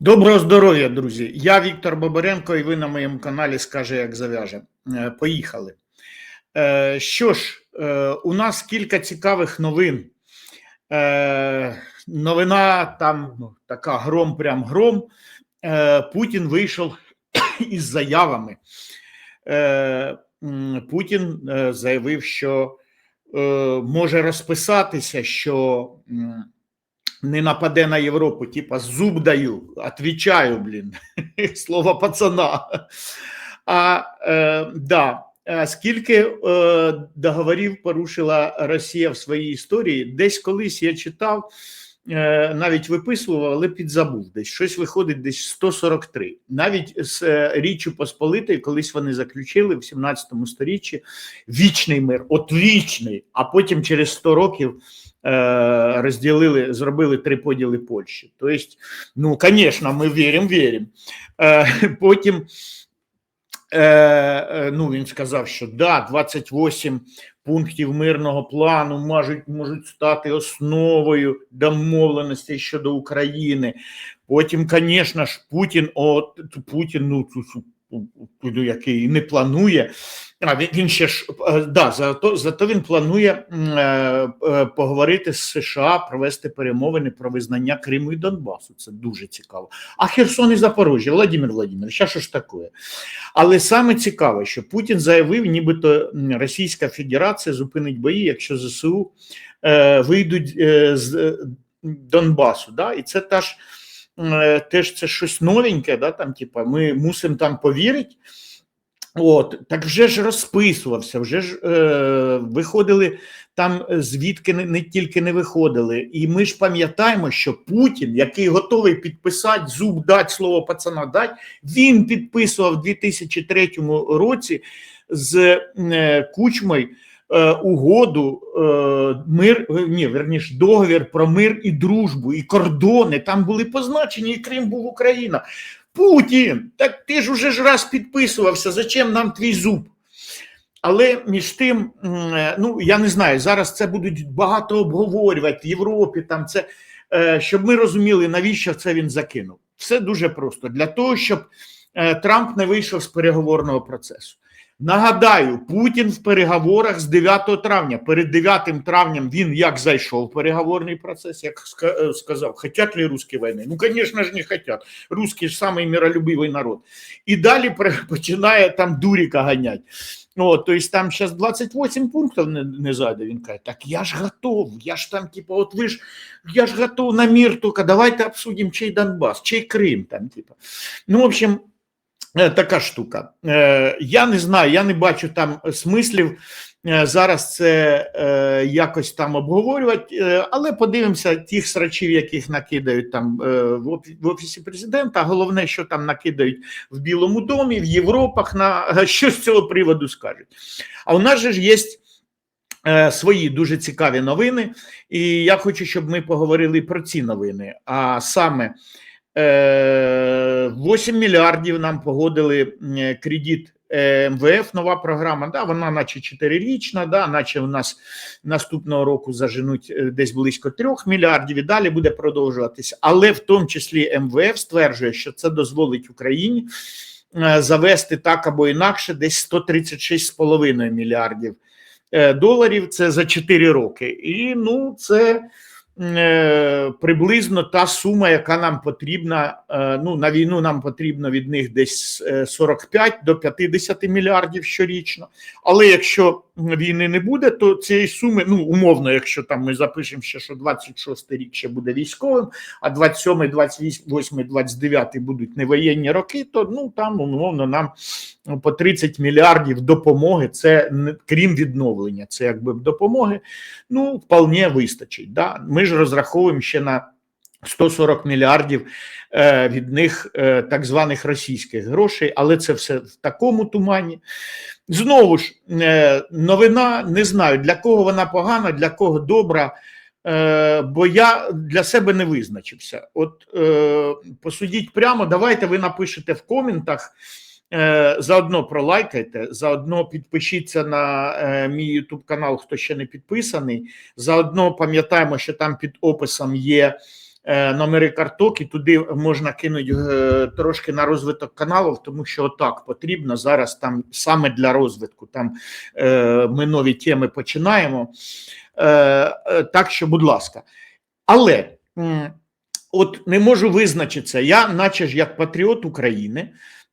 Доброго здоров'я, друзі! Я Віктор Бобаренко, і ви на моєму каналі Скаже, як зав'яже. Е, Поїхали. Е, Що ж, е, у нас кілька цікавих новин. Новина там ну, така гром, прям гром. Путін вийшов із заявами. Путін заявив, що може розписатися, що не нападе на Європу, типа зуб даю, отвечаю, блін, слово пацана. А е, да, е, скільки е, договорів порушила Росія в своїй історії, десь колись я читав, е, навіть виписував, але підзабув десь. Щось виходить десь 143. Навіть з е, Річчю Посполитої, колись вони заключили в 17 сторіччі вічний мир, от вічний, а потім через 100 років розділили, зробили три поділи Польщі. Тобто, ну, звісно, ми віримо, віримо. Е, потім е, е, ну, він сказав, що да, 28 пунктів мирного плану можуть, можуть стати основою домовленостей щодо України. Потім, звісно ж, Путін, от Путін, ну, ну, який не планує. А він, ще ж е, да, зато, зато він планує е, е, поговорити з США, провести перемовини про визнання Криму і Донбасу. Це дуже цікаво. А Херсон і Запоріжжя, Владимир Владимирович, що ж таке? Але саме цікаве, що Путін заявив, нібито Російська Федерація зупинить бої, якщо ЗСУ вийдуть з Донбасу. Да? І це та ж, е, теж це щось новеньке, да? там, типа, ми мусимо там повірити. От, так вже ж розписувався, вже ж е, виходили там, е, звідки не, не тільки не виходили. І ми ж пам'ятаємо, що Путін, який готовий підписати зуб дать слово пацана дать, він підписував у 2003 році з е, Кучмою е, угоду е, мир, е, ні, верніше, договір про мир і дружбу, і кордони. Там були позначені, і Крим був Україна. Путін, так ти ж уже ж раз підписувався, зачем нам твій зуб? Але між тим, е, ну я не знаю, зараз це будуть багато обговорювати в Європі. Там це е, щоб ми розуміли, навіщо це він закинув. Все дуже просто для того, щоб е, Трамп не вийшов з переговорного процесу. Нагадаю, Путін в переговорах з 9 травня. Перед 9 травням він як зайшов в переговорний процес, як е, сказав, хотять ли русські війни? Ну, звісно ж, не хотять. Русські ж самий миролюбивий народ. І далі починає там дуріка ганять. О, тобто там зараз 28 пунктів не, не зайде. Він каже, так я ж готов, я ж там, типу, от ви ж, я ж готов на мир, тільки давайте обсудимо, чий Донбас, чий Крим там, типу. Ну, в общем, така штука. Е, Я не знаю, я не бачу там смислів е, зараз це е, якось там обговорювати, е, але подивимося тих срачів, яких накидають там е, в офісі президента. Головне, що там накидають в Білому домі, в Європах, на що з цього приводу скажуть. А у нас же ж є е, свої дуже цікаві новини, і я хочу, щоб ми поговорили про ці новини. А саме е, 8 мільярдів нам погодили кредит. е, МВФ нова програма, да, вона наче чотирирічна, да, наче у нас наступного року заженуть е, десь близько трьох мільярдів і далі буде продовжуватися. Але в тому числі МВФ стверджує, що це дозволить Україні е, завести так або інакше десь 136,5 мільярдів е, доларів. Це за 4 роки. І ну, це е, приблизно та сума, яка нам потрібна. е, Ну, на війну нам потрібно від них десь е, 45 до 50 мільярдів щорічно. Але якщо війни не буде, то цієї суми, ну умовно, якщо там ми запишемо ще, що 26 рік ще буде військовим, а 27, 28, 29 будуть невоєнні роки, то ну там умовно нам ну, по 30 мільярдів допомоги. Це не крім відновлення, це якби допомоги. Ну вполне вистачить. Да? Ми ж розраховуємо ще на 140 мільярдів е, від них е, так званих російських грошей, але це все в такому тумані. Знову ж е, новина не знаю для кого вона погана, для кого добра. Е, бо я для себе не визначився. От е, посудіть прямо, давайте ви напишете в коментах. Заодно пролайкайте, заодно підпишіться на мій YouTube канал, хто ще не підписаний. Заодно пам'ятаємо, що там під описом є номери карток, і туди можна кинути е, трошки на розвиток каналів, тому що отак потрібно зараз там саме для розвитку. Там е, ми нові теми починаємо. Е, е, так що, будь ласка. Але от не можу визначитися. Я, наче ж як патріот України,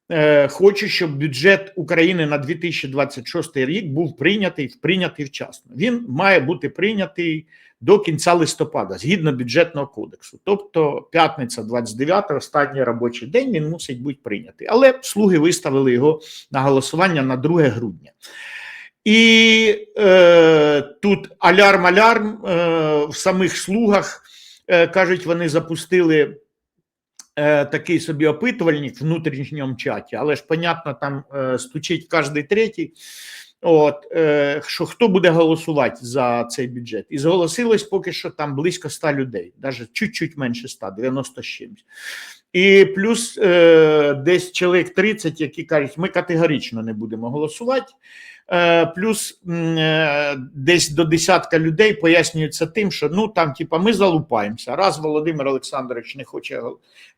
е, хочу, щоб бюджет України на 2026 рік був прийнятий, прийнятий вчасно. Він має бути прийнятий до кінця листопада, згідно бюджетного кодексу. Тобто, п'ятниця, 29, останній робочий день, він мусить бути прийнятий. Але слуги виставили його на голосування на 2 грудня. І е, тут алярм-алярм е, в самих слугах е, кажуть, вони запустили е, такий собі опитувальник в внутрішньому чаті, але ж, понятно, там е, стучить кожний третій. От, е, що хто буде голосувати за цей бюджет? І зголосилось поки що там близько 100 людей, навіть чуть-чуть менше 100, 90 з чимось. І плюс е, десь чоловік 30, які кажуть, ми категорично не будемо голосувати. Е, плюс е, десь до десятка людей пояснюється тим, що ну там, типа, ми залупаємося. Раз Володимир Олександрович не хоче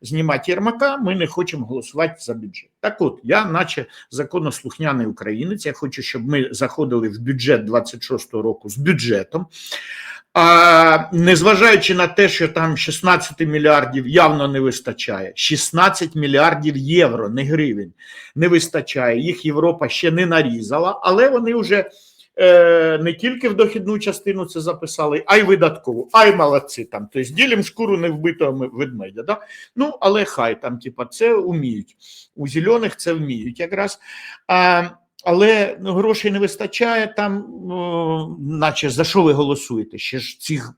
знімати Єрмака, ми не хочемо голосувати за бюджет. Так от, я, наче законослухняний українець, я хочу, щоб ми заходили в бюджет 26-го року з бюджетом. А незважаючи на те, що там 16 мільярдів явно не вистачає, 16 мільярдів євро, не гривень, не вистачає. Їх Європа ще не нарізала, але вони вже е, не тільки в дохідну частину це записали, а й видаткову. Ай, молодці там. Тобто ділім шкуру невбитого ми- ведмедя. Да? Ну, але хай там, типа, це вміють. У зелених це вміють якраз. А, але ну, грошей не вистачає там, наче за що ви голосуєте? Ще ж цих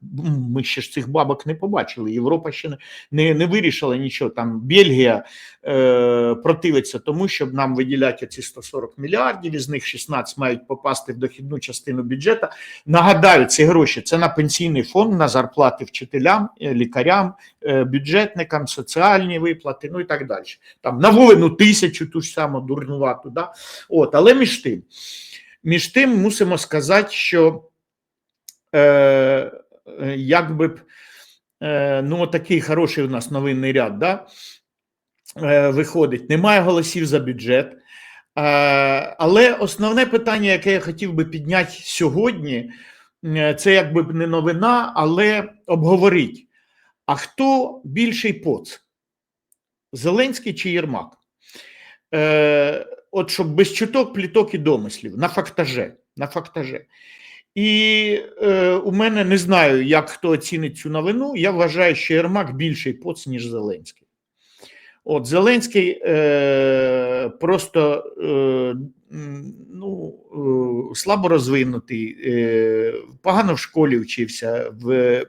ми ще ж цих бабок не побачили. Європа ще не, не, не вирішила нічого. Там Бельгія е, противиться тому, щоб нам виділяти ці 140 мільярдів, із них 16 мають попасти в дохідну частину бюджету. Нагадаю, ці гроші це на пенсійний фонд, на зарплати вчителям, е, лікарям, е, бюджетникам, соціальні виплати, ну і так далі. Там на воїну тисячу ту ж саму дурнувату. Да? От, але між тим, між тим мусимо сказати, що е, е, якби б е, ну, такий хороший у нас новинний ряд, да? е, виходить, немає голосів за бюджет. Е, але основне питання, яке я хотів би підняти сьогодні, е, це якби не новина, але обговорить. А хто більший поц? Зеленський чи Єрмак? От щоб без чуток, пліток і домислів, на фактаже. На фактаже. І е, у мене не знаю, як хто оцінить цю новину. Я вважаю, що Єрмак більший поц, ніж Зеленський. От Зеленський е, просто е, ну, е, слабо розвинутий, е, погано в школі вчився, в,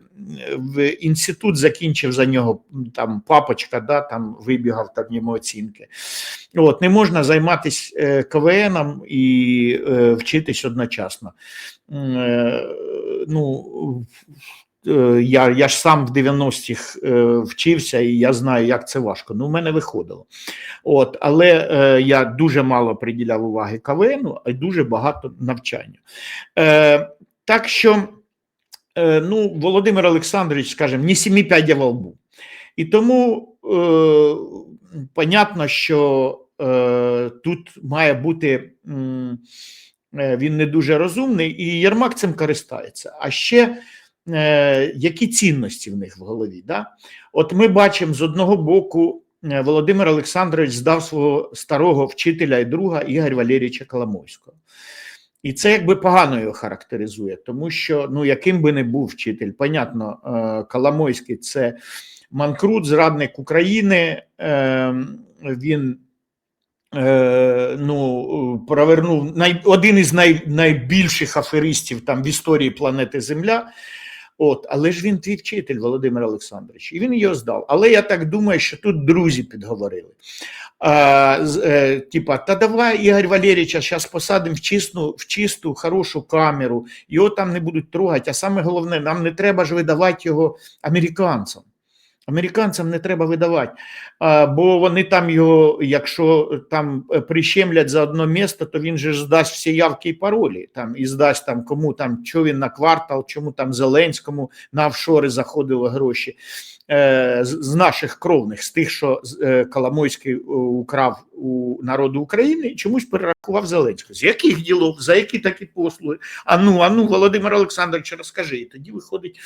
в інститут закінчив за нього там папочка, да, там вибігав там йому оцінки. От, не можна займатися е, КВНом і е, вчитись одночасно. Е, ну, я, я ж сам в 90-х е, вчився, і я знаю, як це важко. Ну, в мене виходило. От, але е, я дуже мало приділяв уваги КВНу, а й дуже багато навчанню. Е, так що, е, ну, Володимир Олександрович, скажімо, не сімі п'ядів во лбу. І тому е, понятно, що тут має бути. е, Він не дуже розумний, і Єрмак цим користається. А ще е, які цінності в них в голові? Да? От ми бачимо з одного боку, е, Володимир Олександрович здав свого старого вчителя і друга Ігоря Валерійовича Коломойського. І це якби погано його характеризує, тому що ну яким би не був вчитель, понятно, е, Коломойський це манкрут, зрадник України. е, Він е, ну, провернув най, один із най, найбільших аферистів там в історії планети Земля. От, але ж він твій вчитель, Володимир Олександрович, і він його здав. Але я так думаю, що тут друзі підговорили. А, е, типа, та давай Ігор Валерійовича зараз посадимо в чисту, в чисту, хорошу камеру, його там не будуть трогати. А саме головне, нам не треба ж видавати його американцям. Американцям не треба видавати, бо вони там його, якщо там е, прищемлять за одне місце, то він же здасть всі явки і паролі. Там і здасть там кому там, що він на квартал, чому там Зеленському на офшори заходили гроші. е, з наших кровних, з тих, що е, Коломойський украв у народу України, і чомусь перерахував Зеленського. З яких ділов, за які такі послуги? А ну, а ну, Володимир Олександрович, розкажи. І тоді виходить,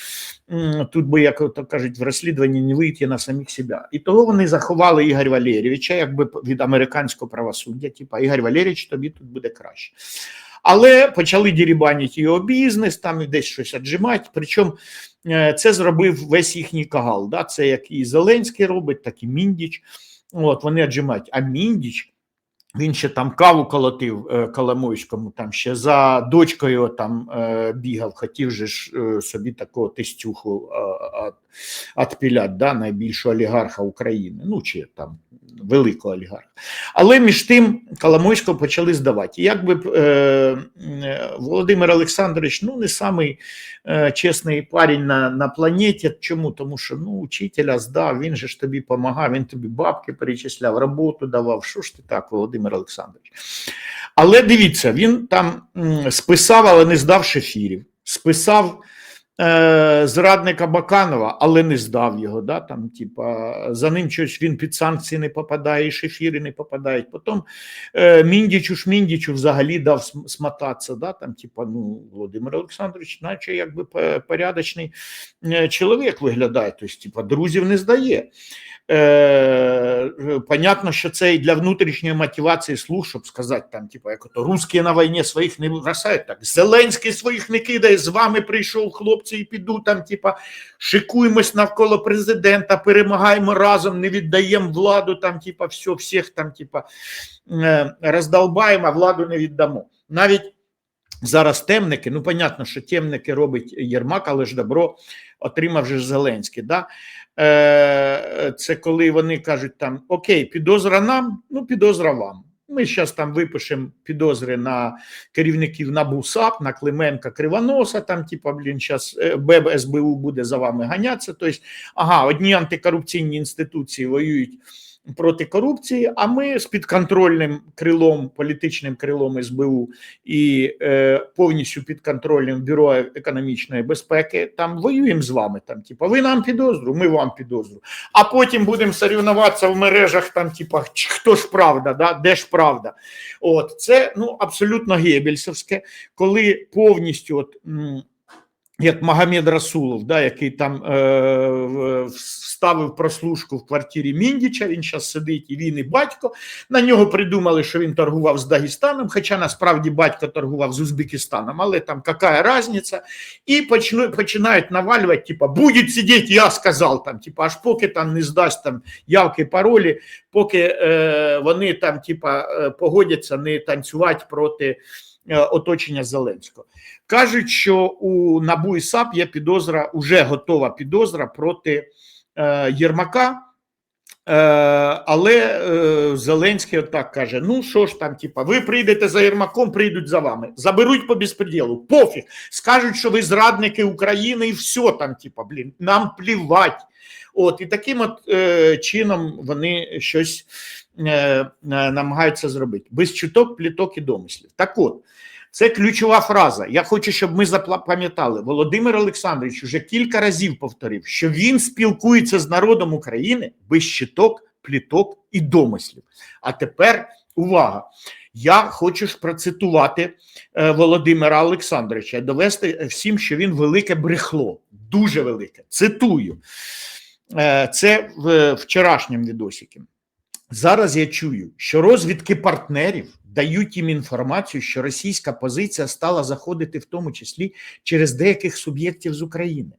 тут би, як то кажуть, в розслідуванні не вийти на самих себе. І того вони заховали Ігоря Валерійовича, якби від американського правосуддя, типа Ігор Валерійович, тобі тут буде краще. Але почали дірібанити його бізнес, там і десь щось аджимати. Причому е, це зробив весь їхній кагал. Да? Це як і Зеленський робить, так і Міндіч. От вони аджимають. А Міндіч він ще там каву колотив е, Коломойському, там ще за дочкою там е, бігав, хотів же ж е, собі такого тестюху відпілять, да, найбільшого олігарха України, ну чи там великого олігарха. Але між тим Коломойського почали здавати. Якби е, Володимир Олександрович ну не самий е, чесний парень на, на планеті. Чому? Тому що ну, учителя здав, він же ж тобі допомагав, він тобі бабки перечисляв, роботу давав. Що ж ти так, Володимир Олександрович? Але дивіться, він там списав, але не здав шефірів. Списав е, зрадника Баканова, але не здав його. Да? Там, типа, за ним щось він під санкції не попадає, і шефіри не попадають. Потім е, Міндічу Шміндічу взагалі дав см- смотатися. Да? Там, типа, ну, Володимир Олександрович, наче якби порядочний е, чоловік виглядає, тобто, типа, друзів не здає. Е, понятно, що це і для внутрішньої мотивації слух, щоб сказати, там, типу, як ото русські на війні своїх не бросають, так Зеленський своїх не кидає, з вами прийшов хлопці і піду там, типа, шикуємось навколо президента, перемагаємо разом, не віддаємо владу, там, типа, все, всіх там, типа, е, роздолбаємо, а владу не віддамо. Навіть зараз темники, ну, понятно, що темники робить Єрмак, але ж добро отримав же Зеленський. Да? Е, це коли вони кажуть там окей, підозра нам, ну підозра вам. Ми зараз там випишемо підозри на керівників НАБУ САП, на Клименка Кривоноса, там, типа, блін, зараз БЕБ СБУ буде за вами ганятися. Тобто, ага, одні антикорупційні інституції воюють проти корупції, а ми з підконтрольним крилом, політичним крилом СБУ і е, повністю підконтрольним бюро економічної безпеки там воюємо з вами. Там, типа, ви нам підозру, ми вам підозру. А потім будемо соревнуватися в мережах, там, типа, хто ж правда, да? де ж правда. От це ну абсолютно гебельсовське, коли повністю от. Як Магомед Расулов, да, який там е, вставив прослушку в квартирі Міндіча, він зараз сидить, і він і батько. На нього придумали, що він торгував з Дагестаном, хоча насправді батько торгував з Узбекистаном, але там яка різниця. І почну, починають навалювати, типа, буде сидіти, я сказав, там, типа, аж поки там не здасть там явки, паролі, поки е, вони там, типа, е, погодяться не танцювати проти оточення Зеленського. Кажуть, що у НАБУ і САП є підозра, уже готова підозра проти е, Єрмака. Е, але е, Зеленський отак каже: ну що ж там, типа, ви прийдете за Єрмаком, прийдуть за вами. Заберуть по безпреділу, пофіг. Скажуть, що ви зрадники України, і все там, типа, блін, нам плівать. От і таким от е, чином вони щось е, е, намагаються зробити без чуток, пліток і домислів. Так от. Це ключова фраза. Я хочу, щоб ми запам'ятали. Володимир Олександрович уже кілька разів повторив, що він спілкується з народом України без щиток, пліток і домислів. А тепер увага! Я хочу ж процитувати е, Володимира Олександровича, довести всім, що він велике брехло, дуже велике. Цитую. Е, Це в вчорашньому відосіки. Зараз я чую, що розвідки партнерів дають їм інформацію, що російська позиція стала заходити в тому числі через деяких суб'єктів з України.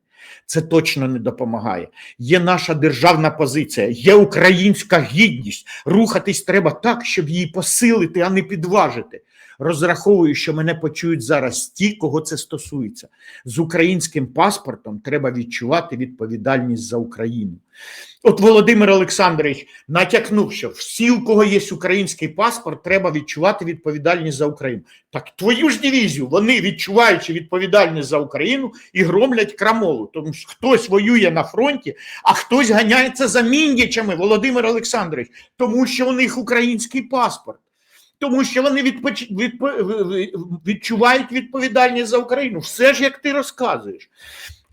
Це точно не допомагає. Є наша державна позиція, є українська гідність. Рухатись треба так, щоб її посилити, а не підважити. Розраховую, що мене почують зараз ті, кого це стосується. З українським паспортом треба відчувати відповідальність за Україну. От Володимир Олександрович натякнув, що всі, у кого є український паспорт, треба відчувати відповідальність за Україну. Так твою ж дивізію, вони відчуваючи відповідальність за Україну і громлять крамолу. Тому що хтось воює на фронті, а хтось ганяється за міндячами, Володимир Олександрович, тому що у них український паспорт. Тому що вони відпоч... відпо... відчувають відповідальність за Україну. Все ж як ти розказуєш.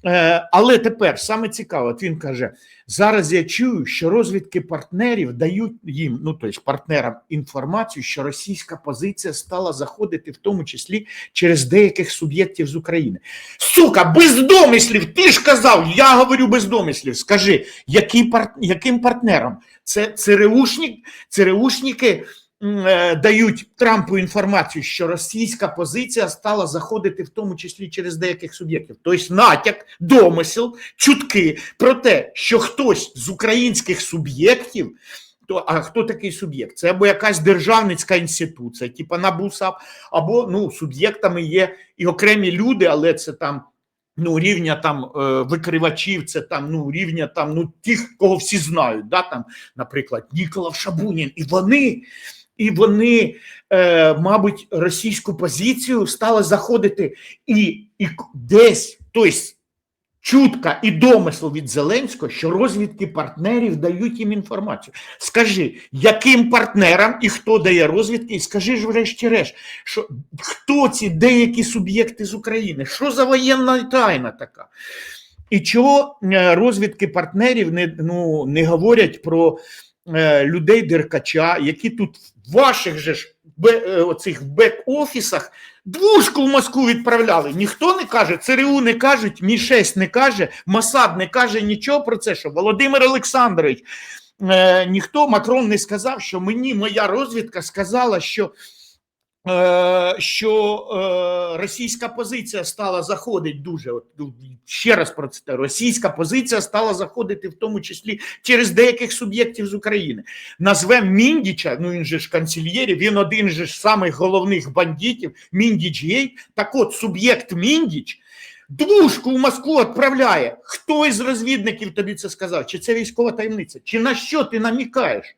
Е, але тепер саме цікаво, він каже: зараз я чую, що розвідки партнерів дають їм, ну тобто партнерам, інформацію, що російська позиція стала заходити, в тому числі через деяких суб'єктів з України. Сука, без домислів! Ти ж казав, я говорю без домислів. Скажи, які пар... яким партнерам? Це ЦРУшник, ЦРУшники дають Трампу інформацію, що російська позиція стала заходити в тому числі через деяких суб'єктів. Тобто натяк, домисел, чутки про те, що хтось з українських суб'єктів. То, а хто такий суб'єкт? Це або якась державницька інституція, типу НАБУСАП, або ну, суб'єктами є і окремі люди, але це там ну, рівня там е, викривачів, це там ну, рівня там ну, тих, кого всі знають, да, там, наприклад, Ніколав Шабунін. І вони, і вони е, мабуть, російську позицію стали заходити і, і десь, тобто чутка і домисел від Зеленського, що розвідки партнерів дають їм інформацію. Скажи, яким партнерам і хто дає розвідки, і скажи ж врешті-решт, що хто ці деякі суб'єкти з України? Що за воєнна тайна така? І чого е, розвідки партнерів не, ну, не говорять про людей Деркача, які тут в ваших же ж е, оцих бек-офісах двушку в Москву відправляли. Ніхто не каже, ЦРУ не кажуть, Мі-6 не каже, Масад не каже нічого про це, що Володимир Олександрович, е, ніхто Макрон не сказав, що мені моя розвідка сказала, що. Е, Що е, російська позиція стала заходити дуже от, ну, ще раз про це російська позиція стала заходити в тому числі через деяких суб'єктів з України. Назвем Міндіча, ну він же ж канцельєрів, він один же ж самих головних бандитів, Міндіч гей. Так от суб'єкт Міндіч двушку в Москву відправляє. Хто із розвідників тобі це сказав? Чи це військова таємниця? Чи на що ти намікаєш?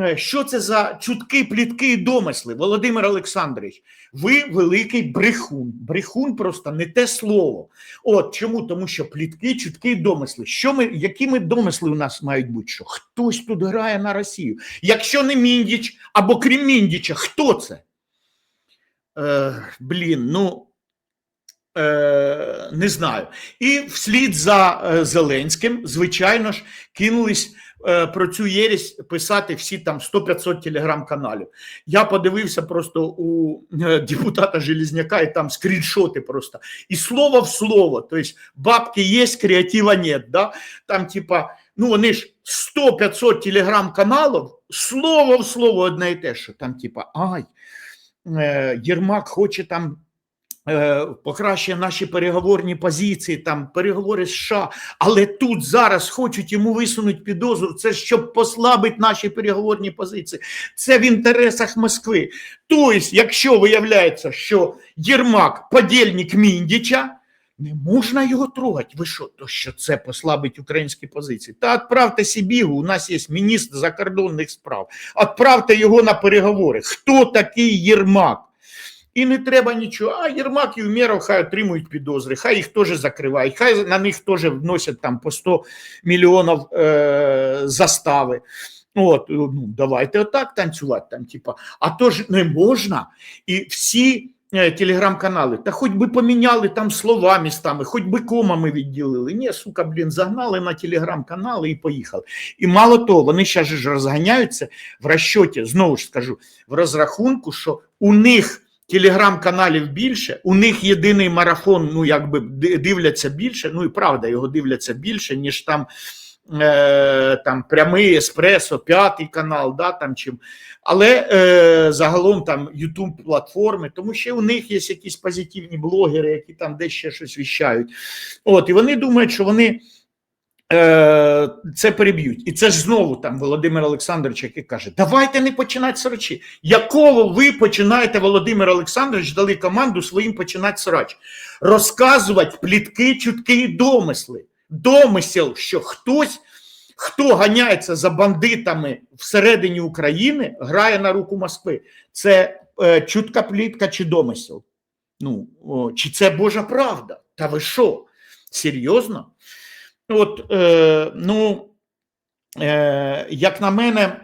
Е, Що це за чутки, плітки і домисли, Володимир Олександрович? Ви великий брехун. Брехун просто не те слово. От чому? Тому що плітки, чутки і домисли. Що ми, які ми домисли у нас мають бути? Що хтось тут грає на Росію? Якщо не Міндіч або крім Міндіча, хто це? Е, блін, ну. Е, не знаю. І вслід за е, Зеленським, звичайно ж, кинулись е, про цю єресь писати всі там 100-500 телеграм-каналів. Я подивився просто у депутата Железняка, і там скріншоти просто. І слово в слово. Тобто бабки є, креатива нет. Да? Там, типа, ну вони ж 100-500 телеграм-каналів, слово в слово одне і те, що там, типа, ай, Єрмак хоче там покращує наші переговорні позиції, там переговори з США, але тут зараз хочуть йому висунути підозру. Це щоб послабити наші переговорні позиції. Це в інтересах Москви. Тобто, якщо виявляється, що Єрмак подільник Міндіча. Не можна його трогати. Ви що, то що це послабить українські позиції? Та відправте Сібігу, у нас є міністр закордонних справ. Відправте його на переговори. Хто такий Єрмак? І не треба нічого. А Єрмак і Умєров хай отримують підозри, хай їх теж закривають, хай на них теж вносять там по 100 мільйонів е, застави. От, ну, давайте отак танцювати. Там, типа. А то ж не можна. І всі е, телеграм-канали, та хоч би поміняли там слова містами, хоч би комами відділили. Ні, сука, блін, загнали на телеграм-канали і поїхали. І мало того, вони ще ж розганяються в розчоті, знову ж скажу, в розрахунку, що у них телеграм-каналів більше, у них єдиний марафон, ну якби дивляться більше, ну і правда, його дивляться більше, ніж там. Е, там прямий еспресо, п'ятий канал, да, там чим. Але е, загалом там YouTube платформи, тому що у них є якісь позитивні блогери, які там десь ще щось віщають. От, і вони думають, що вони це переб'ють. І це ж знову там Володимир Олександрович, який каже: давайте не починати срачі. Якого ви починаєте, Володимир Олександрович, дали команду своїм починати срач? Розказувати плітки, чутки і домисли. Домисел, що хтось, хто ганяється за бандитами всередині України, грає на руку Москви. Це е, чутка плітка чи домисел? Ну, о, чи це Божа правда? Та ви що? Серйозно? От, е, ну, е, як на мене,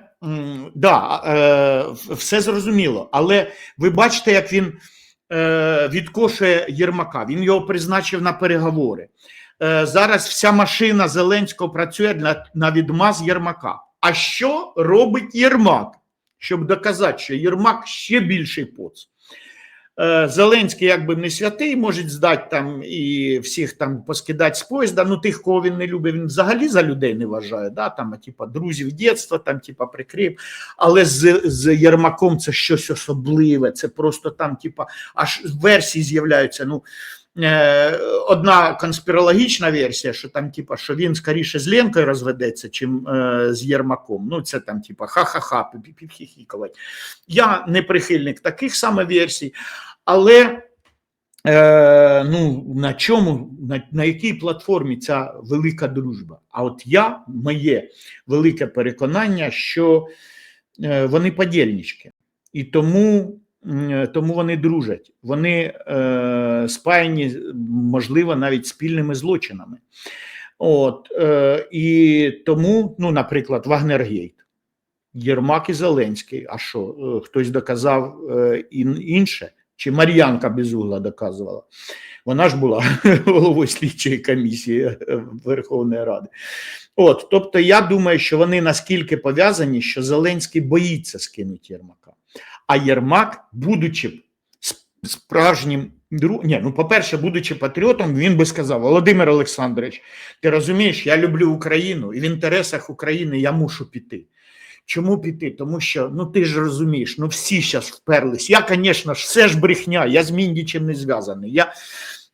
да, е, все зрозуміло, але ви бачите, як він е, відкошує Єрмака. Він його призначив на переговори. Е, зараз вся машина Зеленського працює на, на відмаз Єрмака. А що робить Єрмак? Щоб доказати, що Єрмак ще більший поц. Е, Зеленський, якби не святий, може здати там і всіх там поскидати з поїзда. Ну, тих, кого він не любить, він взагалі за людей не вважає. Да? Там, типа, друзів дітства, там, типа, прикрив. Але з, з Єрмаком це щось особливе. Це просто там, типа, аж версії з'являються. Ну, одна конспірологічна версія, що там, типа, що він скоріше з Ленкою розведеться, чим е, з Єрмаком. Ну, це там, типа, ха-ха-ха, піпіпхіхікувати. Я не прихильник таких саме версій, але е, ну, на чому, на, на якій платформі ця велика дружба? А от я, моє велике переконання, що е, вони подільнички. І тому, тому вони дружать. Вони е, спаяні, можливо, навіть спільними злочинами. От, е, і тому, ну, наприклад, Вагнергейт. Єрмак і Зеленський. А що, е, хтось доказав е, інше? Чи Мар'янка Безугла доказувала? Вона ж була головою слідчої комісії е, Верховної Ради. От, тобто, я думаю, що вони наскільки пов'язані, що Зеленський боїться скинути Єрмака. А Єрмак, будучи справжнім ні, ну, по-перше, будучи патріотом, він би сказав: Володимир Олександрович, ти розумієш, я люблю Україну, і в інтересах України я мушу піти. Чому піти? Тому що ну ти ж розумієш, ну всі зараз вперлись. Я, звісно ж, все ж брехня, я з Міндічем не зв'язаний. Я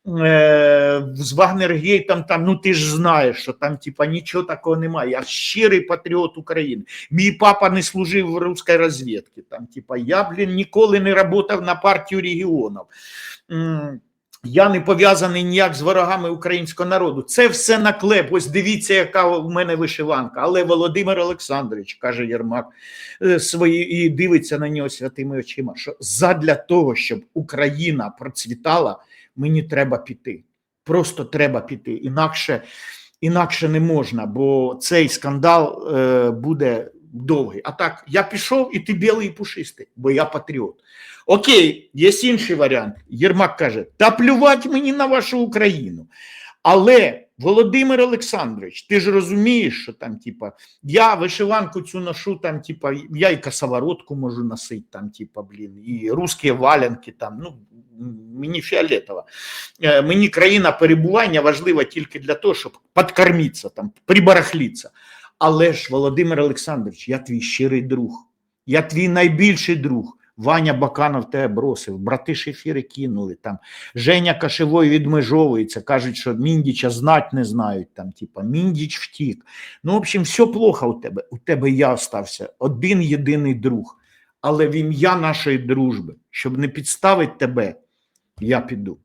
е, з Вагнергейтом там, ну ти ж знаєш, що там типа нічого такого немає. Я щирий патріот України. Мій папа не служив в русській розвідці. Там, типа, я, блін, ніколи не працював на партію регіонів. Я не пов'язаний ніяк з ворогами українського народу. Це все наклеп. Ось дивіться, яка в мене вишиванка. Але Володимир Олександрович, каже Єрмак, е, свої і дивиться на нього святими очима. Що задля того, щоб Україна процвітала, мені треба піти. Просто треба піти. Інакше, інакше не можна, бо цей скандал е, буде довгий. А так, я пішов, і ти білий і пушистий, бо я патріот. Окей, є інший варіант. Єрмак каже: та плювати мені на вашу Україну. Але Володимир Олександрович, ти ж розумієш, що там, типа, я вишиванку цю ношу, там, типа, я і косоворотку можу носити, там, типа, блін, і русські валянки, там, ну, мені фіолетово. Е, Мені країна перебування важлива тільки для того, щоб підкормитися, там, прибарахлітися. Але ж, Володимир Олександрович, я твій щирий друг, я твій найбільший друг. Ваня Баканов тебе бросив, брати шефіри кинули там. Женя Кашевой відмежовується, кажуть, що Міндіча знать не знають. Там, типа, Міндіч втік. Ну, в общем, все плохо у тебе. У тебе я остався один єдиний друг. Але в ім'я нашої дружби, щоб не підставити тебе, я піду.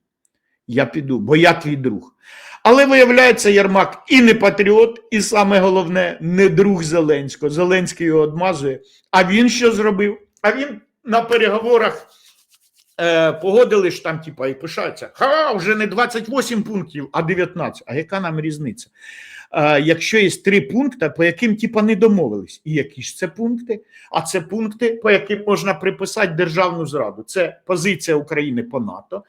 Я піду, бо я твій друг. Але виявляється, Єрмак і не патріот, і саме головне, не друг Зеленського. Зеленський його одмазує. А він що зробив? А він на переговорах е, погодили ж там, типа, і пишаються. Ха, вже не 28 пунктів, а 19. А яка нам різниця? Е, якщо є три пункти, по яким типа не домовились. І які ж це пункти? А це пункти, по яким можна приписати державну зраду. Це позиція України по НАТО,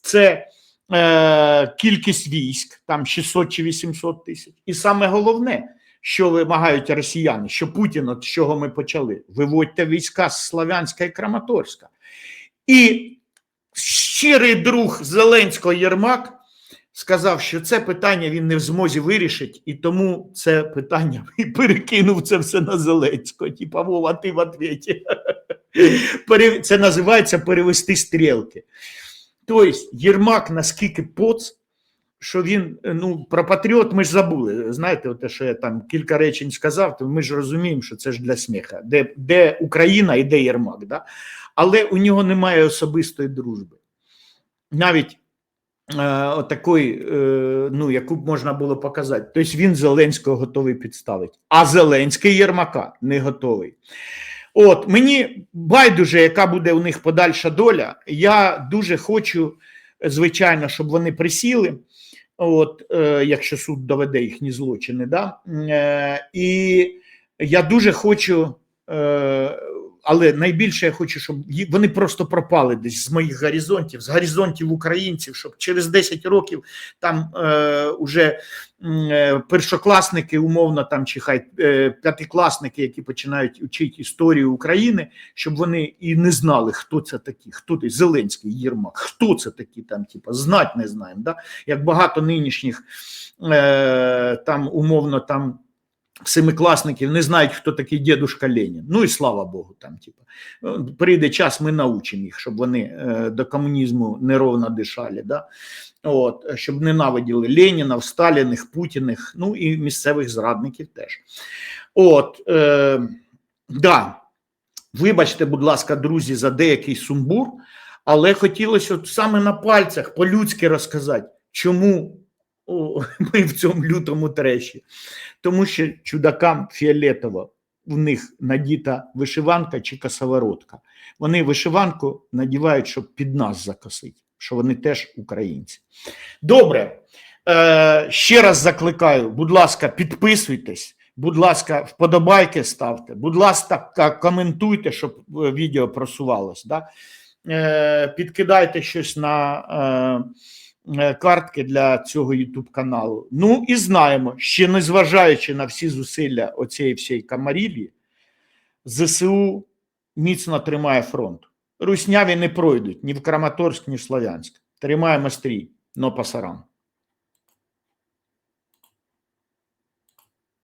це е, кількість військ, там 600 чи 800 тисяч. І саме головне, що вимагають росіяни, що Путін, от чого ми почали, виводьте війська з Славянська і Краматорська. І щирий друг Зеленського Єрмак сказав, що це питання він не в змозі вирішити, і тому це питання і перекинув це все на Зеленського. Типа, Вова, ти в отвіті. Це називається перевести стрілки. Тобто, Єрмак наскільки поц, що він, ну, про патріот ми ж забули. Знаєте, те, що я там кілька речень сказав, то ми ж розуміємо, що це ж для сміха. Де, де Україна і де Єрмак. Да? Але у нього немає особистої дружби. Навіть е, отакої, е, ну, яку б можна було показати. Тобто він Зеленського готовий підставити, а Зеленський Єрмака не готовий. От мені байдуже, яка буде у них подальша доля. Я дуже хочу, звичайно, щоб вони присіли. От, е, якщо суд доведе їхні злочини, да? е, і я дуже хочу, е, але найбільше я хочу, щоб вони просто пропали десь з моїх горизонтів, з горизонтів українців, щоб через 10 років там е, уже е, першокласники, умовно там чи хай е, п'ятикласники, які починають вчити історію України, щоб вони і не знали, хто це такі, хто ти Зеленський, Єрмак, хто це такі там, типу, знать не знаємо. Да? Як багато нинішніх е, там умовно там. Семикласників не знають, хто такий дідушка Ленін. Ну і слава Богу, там, типу. Е, Прийде час, ми научимо їх, щоб вони е, до комунізму неровно дишали. Да? От, щоб ненавиділи Леніна, Сталіних, Путіних, ну і місцевих зрадників теж. От, е, да. Вибачте, будь ласка, друзі, за деякий сумбур, але хотілося от саме на пальцях по-людськи розказати, чому ми в цьому лютому треші. Тому що чудакам фіолетово в них надіта вишиванка чи косоворотка. Вони вишиванку надівають, щоб під нас закосити, що вони теж українці. Добре. Е, ще раз закликаю, будь ласка, підписуйтесь. Будь ласка, вподобайки ставте, будь ласка, коментуйте, щоб е, відео просувалось. Да? Е, підкидайте щось на е, картки для цього YouTube каналу. Ну і знаємо, ще незважаючи на всі зусилля оцієї всієї камарілі, ЗСУ міцно тримає фронт. Русняві не пройдуть ні в Краматорськ, ні в Слов'янськ. Тримаємо стрій, но пасаран.